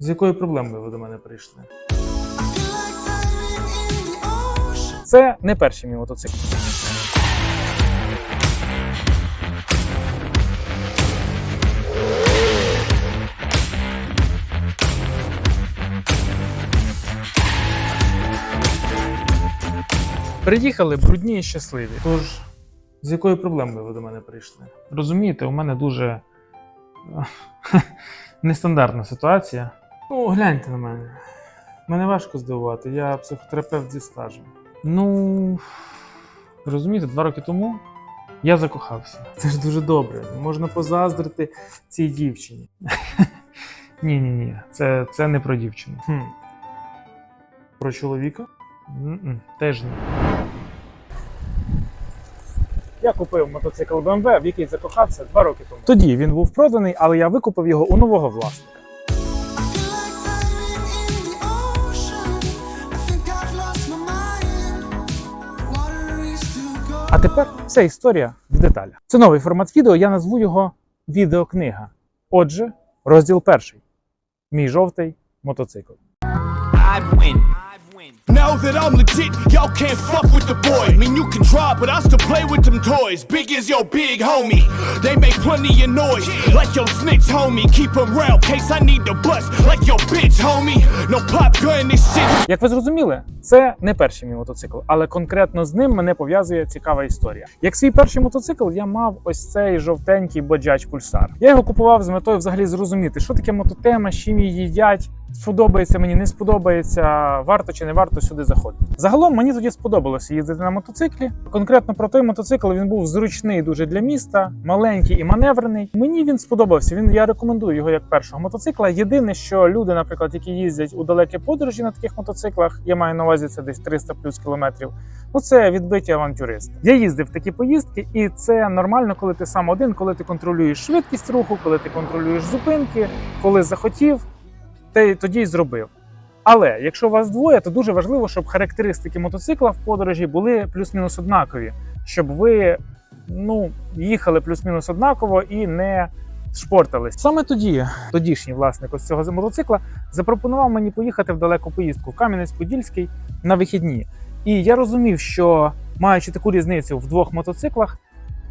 З якою проблемою ви до мене прийшли? Це не перший мій мотоцикл. Приїхали брудні і щасливі. Тож, з якою проблемою ви до мене прийшли? Розумієте, у мене дуже е, нестандартна ситуація. Ну, гляньте на мене. Мене важко здивувати, я психотерапевт зі стажем. Ну, розумієте, два роки тому я закохався. Це ж дуже добре. Можна позаздрити цій дівчині. Ні, ні, ні, це, це не про дівчину. Хм. Про чоловіка? М-м, Теж ні. Я купив мотоцикл BMW, в який закохався два роки тому. Тоді він був проданий, але я викупив його у нового власника. А тепер вся історія в деталях. Це новий формат відео, я назву його відеокнига. Отже, розділ перший. Мій жовтий мотоцикл. I win. Know that I'm legit, y'all can't fuck with the boy. I Mean you can try, but I still play with them toys. Big is your big homie. They make plenty of noise, like your snitch homie. Keep 'em round, case I need to bust, like your bitch homie. No pop gun, this shit. Як ви зрозуміли, це не перший мій мотоцикл, але конкретно з ним мене пов'язує цікава історія. Як свій перший мотоцикл, я мав ось цей жовтенький Bajaj Pulsar. Я його купував з метою взагалі зрозуміти, що таке мототема, чим її їдять. Сподобається мені, не сподобається, варто чи не варто сюди заходити. Загалом мені тоді сподобалося їздити на мотоциклі. Конкретно про той мотоцикл він був зручний дуже для міста, маленький і маневрений. Мені він сподобався. Він я рекомендую його як першого мотоцикла. Єдине, що люди, наприклад, які їздять у далекі подорожі на таких мотоциклах, я маю на увазі це десь 300 плюс кілометрів. Ну це відбиті авантюристи. Я їздив такі поїздки, і це нормально, коли ти сам один, коли ти контролюєш швидкість руху, коли ти контролюєш зупинки, коли захотів, тоді й зробив. Але якщо вас двоє, то дуже важливо, щоб характеристики мотоцикла в подорожі були плюс-мінус однакові, щоб ви ну, їхали плюс-мінус однаково і не шпортались. Саме тоді тодішній власник ось цього мотоцикла запропонував мені поїхати в далеку поїздку в Кам'янець-Подільський на вихідні. І я розумів, що маючи таку різницю в двох мотоциклах,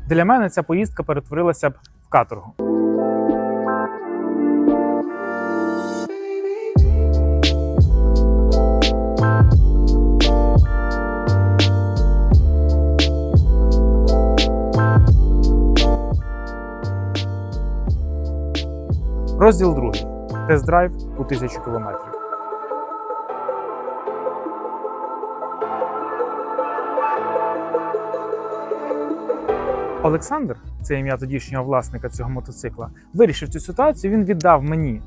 для мене ця поїздка перетворилася б в каторгу. Розділ другий. Тест-драйв у тисячу кілометрів. Олександр, це ім'я тодішнього власника цього мотоцикла, вирішив цю ситуацію. Він віддав мені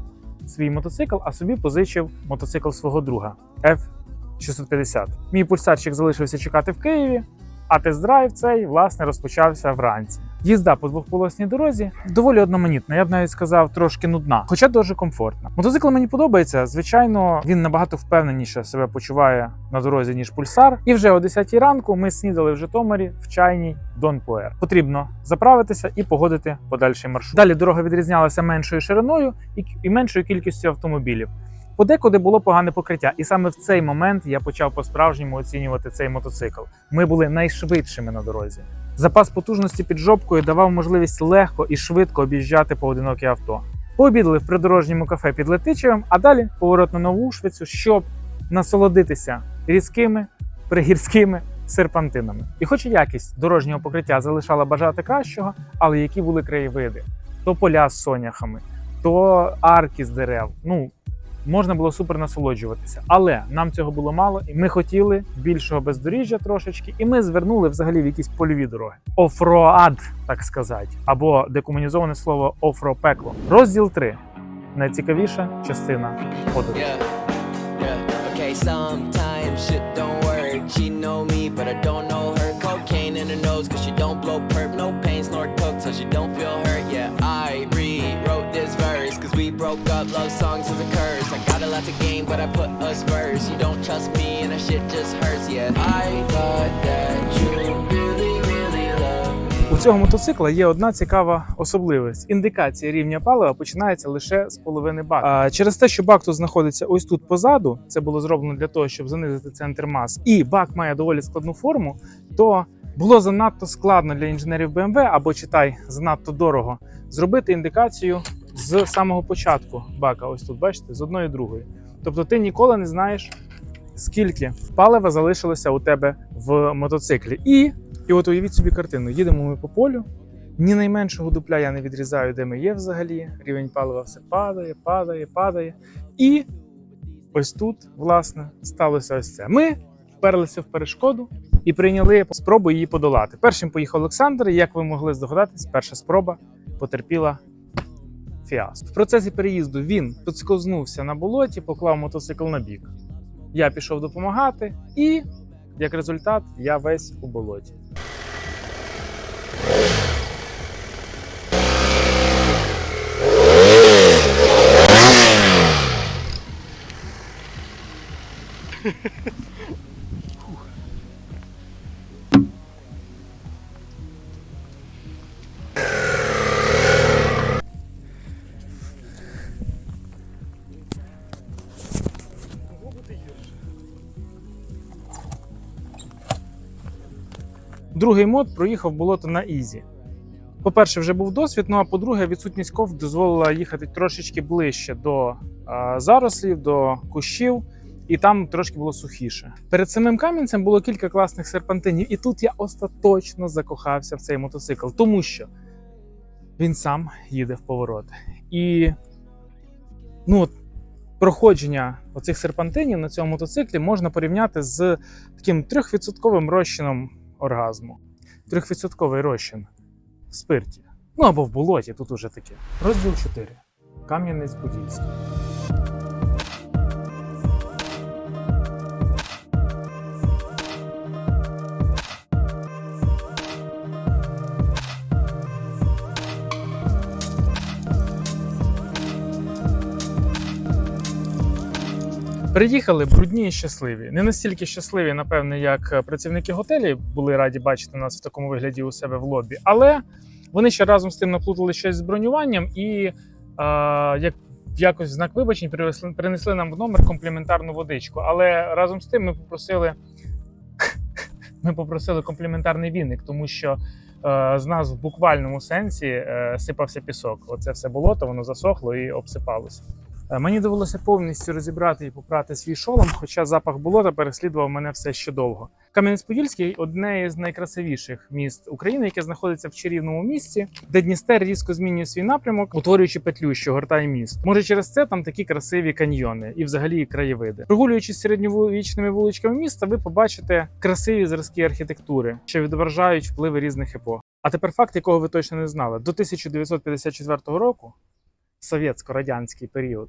свій мотоцикл, а собі позичив мотоцикл свого друга F650. Мій пульсарчик залишився чекати в Києві, а тест-драйв цей власне розпочався вранці. Їзда по двохполосній дорозі доволі одноманітна, я б навіть сказав, трошки нудна, хоча дуже комфортна. Мотоцикл мені подобається. Звичайно, він набагато впевненіше себе почуває на дорозі ніж пульсар. І вже о 10 ранку ми снідали в Житомирі в чайній Дон Пуер. Потрібно заправитися і погодити подальший маршрут. Далі дорога відрізнялася меншою шириною і меншою кількістю автомобілів. Подекуди було погане покриття, і саме в цей момент я почав по-справжньому оцінювати цей мотоцикл. Ми були найшвидшими на дорозі. Запас потужності під жопкою давав можливість легко і швидко об'їжджати поодинокі авто. Пообідали в придорожньому кафе під Летичевим, а далі поворот на нову швицю, щоб насолодитися різкими пригірськими серпантинами. І хоч якість дорожнього покриття залишала бажати кращого, але які були краєвиди: то поля з соняхами, то арки з дерев. Ну можна було супер насолоджуватися. Але нам цього було мало, і ми хотіли більшого бездоріжжя трошечки, і ми звернули взагалі в якісь польові дороги. Офроад, так сказати, або декомунізоване слово офропекло. Розділ 3. Найцікавіша частина подорожі. Sometimes shit don't work. She know me, but I don't know her. Cocaine in her nose, cause she don't blow perp. No pain, snort coke, so she don't feel hurt. Yeah, I this verse, cause we broke up. Love songs is a curse. I got a lot to gain, but I put us first. You don't trust me, and that shit just hurts. Yeah, I thought that you. У цього мотоцикла є одна цікава особливість: індикація рівня палива починається лише з половини бака. А через те, що бак тут знаходиться ось тут позаду, це було зроблено для того, щоб занизити центр мас, і бак має доволі складну форму, то було занадто складно для інженерів BMW, або читай занадто дорого зробити індикацію з самого початку бака. Ось тут бачите, з одної і другої. Тобто ти ніколи не знаєш, скільки палива залишилося у тебе в мотоциклі. І, і от уявіть собі картину: їдемо ми по полю. Ні найменшого дупля я не відрізаю, де ми є взагалі. Рівень палива все падає, падає, падає. І ось тут, власне, сталося ось це. Ми вперлися в перешкоду і прийняли спробу її подолати. Першим поїхав Олександр, і як ви могли здогадатись, перша спроба потерпіла фіаско. В процесі переїзду він підскознувся на болоті, поклав мотоцикл на бік. Я пішов допомагати, і як результат, я весь у болоті. Другий мод проїхав болото на Ізі. По-перше, вже був досвід. Ну а по-друге, відсутність ков дозволила їхати трошечки ближче до зарослів, до кущів, і там трошки було сухіше. Перед самим камінцем було кілька класних серпантинів, і тут я остаточно закохався в цей мотоцикл, тому що він сам їде в повороти. І ну, проходження оцих серпантинів на цьому мотоциклі можна порівняти з таким 3% розчином оргазму. Трьохвідсотковий розчин в спирті. Ну або в болоті, тут уже таке. Розділ 4. Кам'янець-Подільський. Приїхали брудні і щасливі. Не настільки щасливі, напевне, як е, працівники готелі були раді бачити нас в такому вигляді у себе в лобі. Але вони ще разом з тим наплутали щось з бронюванням і е, як якось знак вибачень принесли нам в номер компліментарну водичку. Але разом з тим ми попросили, ми попросили компліментарний віник, тому що е, з нас в буквальному сенсі е, сипався пісок. Оце все болото, воно засохло і обсипалося. Е, Мені довелося повністю розібрати і попрати свій шолом, хоча запах болота переслідував мене все ще довго. Кам'янець-Подільський одне із найкрасивіших міст України, яке знаходиться в чарівному місці, де Дністер різко змінює свій напрямок, утворюючи петлю, що гортає міст. Може, через це там такі красиві каньйони і взагалі краєвиди. Прогулюючись середньовічними вуличками міста, ви побачите красиві зразки архітектури, що відображають впливи різних епох. А тепер факт, якого ви точно не знали, до 1954 року совєтсько-радянський період.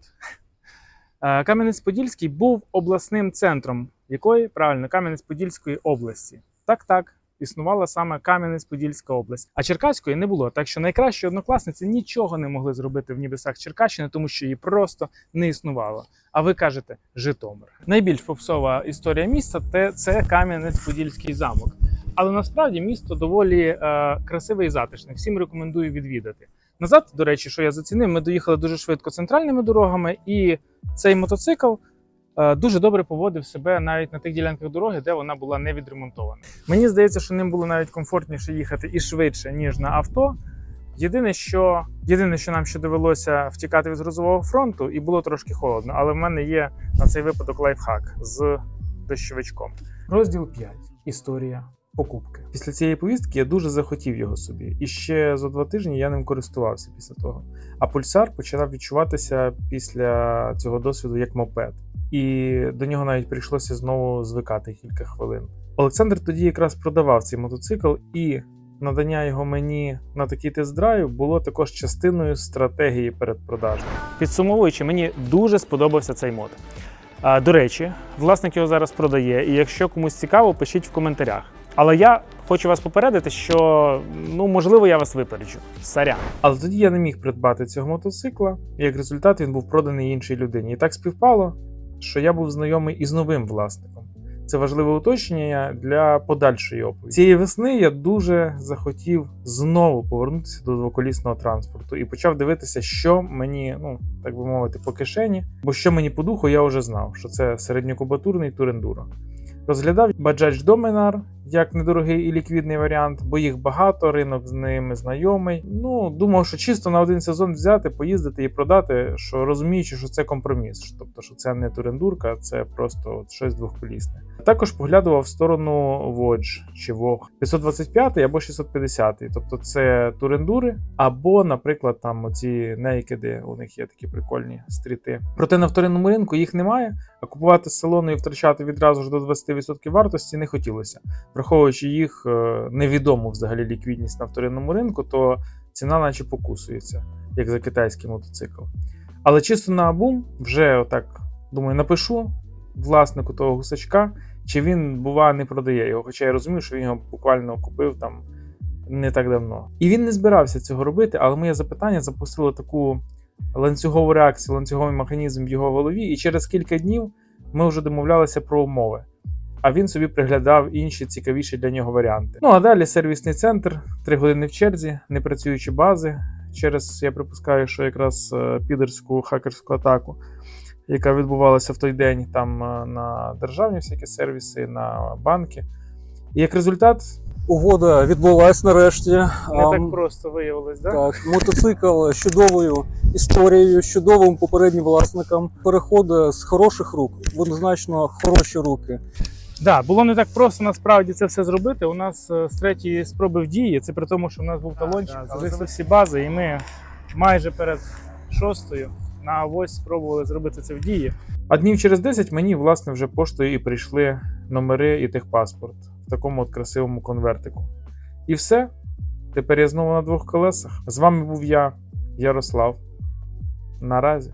е, Кам'янець-Подільський був обласним центром якої правильно Кам'янець-Подільської області. Так, так, існувала саме Кам'янець-Подільська область. А Черкаської не було. Так що найкращі однокласниці нічого не могли зробити в небесах Черкащини, тому що її просто не існувало. А ви кажете Житомир. Найбільш попсова історія міста те- це Кам'янець-Подільський замок. Але насправді місто доволі е, красиве і затишне. Всім рекомендую відвідати. Назад, до речі, що я зацінив, ми доїхали дуже швидко центральними дорогами, і цей мотоцикл е, дуже добре поводив себе навіть на тих ділянках дороги, де вона була не відремонтована. Мені здається, що ним було навіть комфортніше їхати і швидше, ніж на авто. Єдине, що єдине, що нам ще довелося втікати від грозового фронту, і було трошки холодно, але в мене є на цей випадок лайфхак з дощовичком. Розділ 5. Історія покупки. Після цієї поїздки я дуже захотів його собі, і ще за два тижні я ним користувався після того. А пульсар почав відчуватися після цього досвіду як мопед, і до нього навіть прийшлося знову звикати кілька хвилин. Олександр тоді якраз продавав цей мотоцикл, і надання його мені на такий тест-драйв було також частиною стратегії передпродажу. Підсумовуючи, мені дуже сподобався цей мод. До речі, власник його зараз продає, і якщо комусь цікаво, пишіть в коментарях. Але я хочу вас попередити, що ну можливо я вас випереджу. Саря. Але тоді я не міг придбати цього мотоцикла, як результат він був проданий іншій людині. І так співпало, що я був знайомий із новим власником. Це важливе уточнення для подальшої оповіді. Цієї весни я дуже захотів знову повернутися до двоколісного транспорту і почав дивитися, що мені, ну так би мовити, по кишені. Бо що мені по духу, я вже знав, що це середньокубатурний турендуро. Розглядав Bajaj Dominar як недорогий і ліквідний варіант, бо їх багато, ринок з ними знайомий. Ну, думав, що чисто на один сезон взяти, поїздити і продати, що розуміючи, що це компроміс, тобто, що це не турендурка, це просто от щось двохколісне. Також поглядував в сторону Водж чи Вог 525 або 650, тобто це турендури, або, наприклад, там оці нейкеди, у них є такі прикольні стріти. Проте на вторинному ринку їх немає, а купувати з салону і втрачати відразу ж до 20% вартості не хотілося. Враховуючи їх е, невідому взагалі ліквідність на вторинному ринку, то ціна наче покусується, як за китайський мотоцикл. Але чисто на бум вже отак думаю, напишу власнику того гусачка, чи він, бува, не продає його. Хоча я розумію, що він його буквально купив там не так давно. І він не збирався цього робити, але моє запитання запустило таку ланцюгову реакцію, ланцюговий механізм в його голові, і через кілька днів ми вже домовлялися про умови. А він собі приглядав інші цікавіші для нього варіанти. Ну а далі сервісний центр, три години в черзі, не працюючі бази. Через я припускаю, що якраз е, підерську хакерську атаку, яка відбувалася в той день там е, на державні всякі сервіси, на банки. І як результат, Угода відбулась нарешті. не так просто виявилось, да? так, мотоцикл з чудовою історією, з чудовим попереднім власником. Переходить з хороших рук в однозначно хороші руки. Да, було не так просто насправді це все зробити. У нас е, з третьої спроби в дії. Це при тому, що в нас був талончик, да, зависли всі бази, і ми майже перед шостою на авось спробували зробити це в дії. А днів через 10 мені, власне, вже поштою і прийшли номери і техпаспорт в такому от красивому конвертику. І все. Тепер я знову на двох колесах. З вами був я, Ярослав. Наразі.